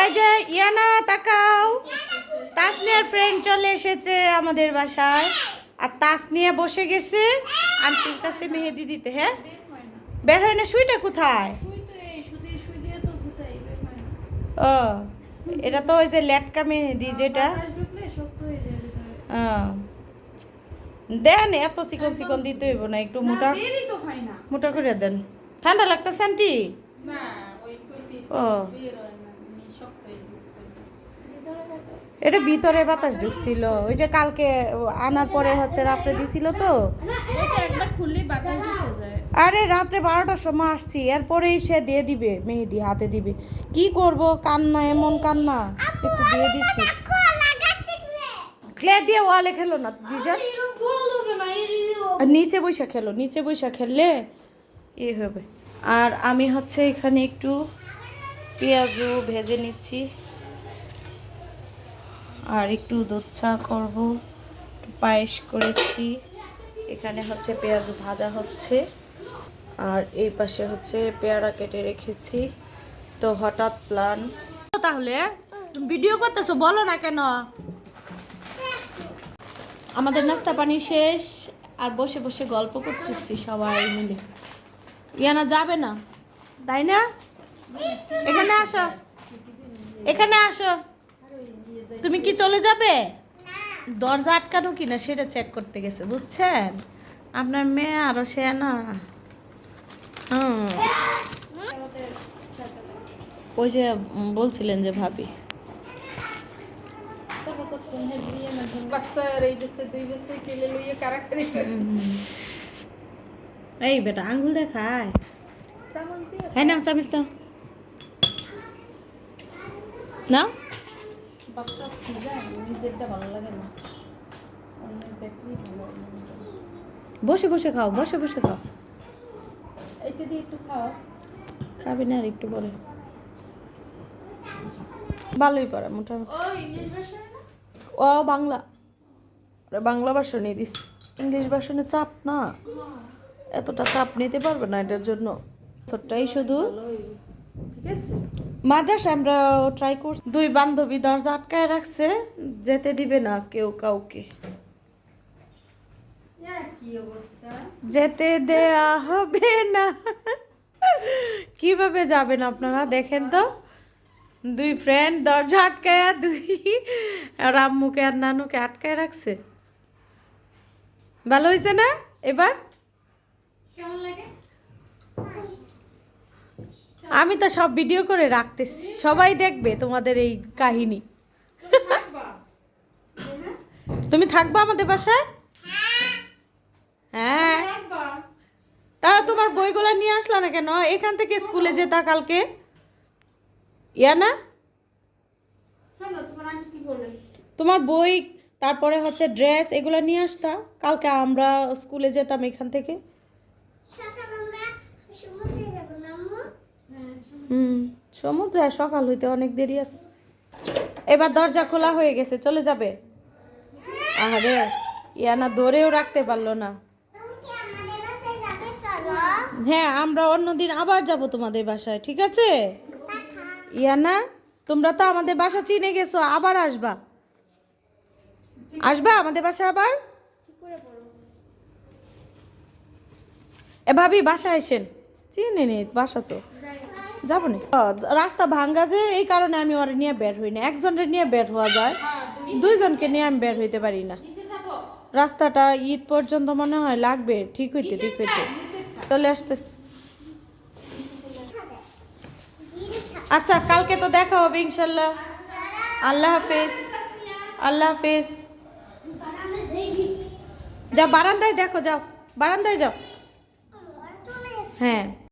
এই যে ইয়ানা তাকাও। তাসনিয়ার ফ্রেন্ড চলে এসেছে আমাদের বাসায়। আর তাসনিয়া বসে গেছে আন্টির কাছে মেহেদি দিতে হ্যাঁ? বের হয় না সুইটা কোথায়? ও এটা তো ওই যে লেটকা মেহেদি যেটা। হ্যাঁ। দেন এত চিকন চিকন দিতে হইব না একটু মোটা মোটা করে দেন। ঠান্ডা লাগতেছে আন্টি? ও। এটা ভিতরে বাতাস ঢুকছিল। ওই যে কালকে আনার পরে হচ্ছে রাত্রে দিছিল তো। আরে রাত্রে বারোটার সময় আসছি এরপরেই সে দিয়ে দিবে মেহেদি হাতে দিবে। কি করব? কান্না এমন কান্না। একটু দিয়ে দিচ্ছি ক্লে দিয়ে ওয়ালে খেলো না জিজা নিচে বৈশা খেলো নিচে বৈশা খেললে এ হবে। আর আমি হচ্ছে এখানে একটু পেঁয়াজও ভেজে নিচ্ছি। আর একটু দুধ চা করব। পায়েস করেছি। এখানে হচ্ছে পেঁয়াজ ভাজা হচ্ছে। আর এই পাশে হচ্ছে পেয়ারা কেটে রেখেছি। তো হঠাৎ প্ল্যান। তাহলে ভিডিও করতেছো, বলো না কেন? আমাদের নাস্তা পানি শেষ। আর বসে বসে গল্প করতেছি সবাই মিলে। ইয়ানা যাবে না, তাই না? এখানে আসো। এখানে আসো। তুমি কি চলে যাবে? দরজা আটকানো কিনা সেটা চেক করতে গেছে বুঝছেন? আপনার মেয়ে আরও সে না হুম। ওই যে বলছিলেন যে ভাবি। এই বেটা আঙ্গুল দেখায়। হ্যাঁ না চামিস না না? বসে বসে খাও বসে বসে খাও। একটু খাও। খাবি না আর একটু পরে। ভালোই পারে মোটামুটি ও বাংলা। বাংলা ভার্সনই দিস ইংলিশ ভার্সনে চাপ না। এতটা চাপ নিতে পারবে না এটার জন্য। ছোট্টাই শুধু। মাদ্রাসা আমরা ট্রাই করছি। দুই বান্ধবী দরজা আটকায় রাখছে যেতে দিবে না কেউ কাউকে। যেতে দেয়া হবে না। কীভাবে যাবেন আপনারা দেখেন তো? দুই ফ্রেন্ড দরজা আটকায় দুই আর আম্মুকে আর নানুকে আটকায় রাখছে। ভালো হয়েছে না? এবার? আমি তো সব ভিডিও করে রাখতেছি। সবাই দেখবে তোমাদের এই কাহিনী। তুমি থাকবা আমাদের বাসায়? হ্যাঁ। তা তোমার বইগুলো নিয়ে আসলা না কেন? এখান থেকে স্কুলে যেতা কালকে। ইয়া না? তোমার বই তারপরে হচ্ছে ড্রেস এগুলো নিয়ে আসতা। কালকে আমরা স্কুলে যেতাম এখান থেকে। সমুদ্রে সকাল হইতে অনেক দেরি আছে। এবার দরজা খোলা হয়ে গেছে, চলে যাবে? আরে ইয়ানা ধরেও রাখতে পারল না। হ্যাঁ আমরা অন্যদিন আবার যাব তোমাদের বাসায়, ঠিক আছে? ইয়ানা তোমরা তো আমাদের বাসা চিনে গেছো, আবার আসবা। আসবা আমাদের বাসা আবার? এ ভাবি বাসা এসেন চিনে নি বাসা তো। যাব না রাস্তা ভাঙ্গা যে, এই কারণে আমি ওরা নিয়ে বের হই না। একজনের নিয়ে বের হওয়া যায়। দুইজনকে নিয়ে আমি বের হইতে পারি না। রাস্তাটা ঈদ পর্যন্ত মনে হয় লাগবে। ঠিক হইতে ঠিক হইতে। চলে আসতেছে। আচ্ছা কালকে তো দেখা হবে ইনশাল্লাহ। আল্লাহ হাফেজ। আল্লাহ হাফেজ। যাও বারান্দায় দেখো, যাও। বারান্দায় যাও। হ্যাঁ।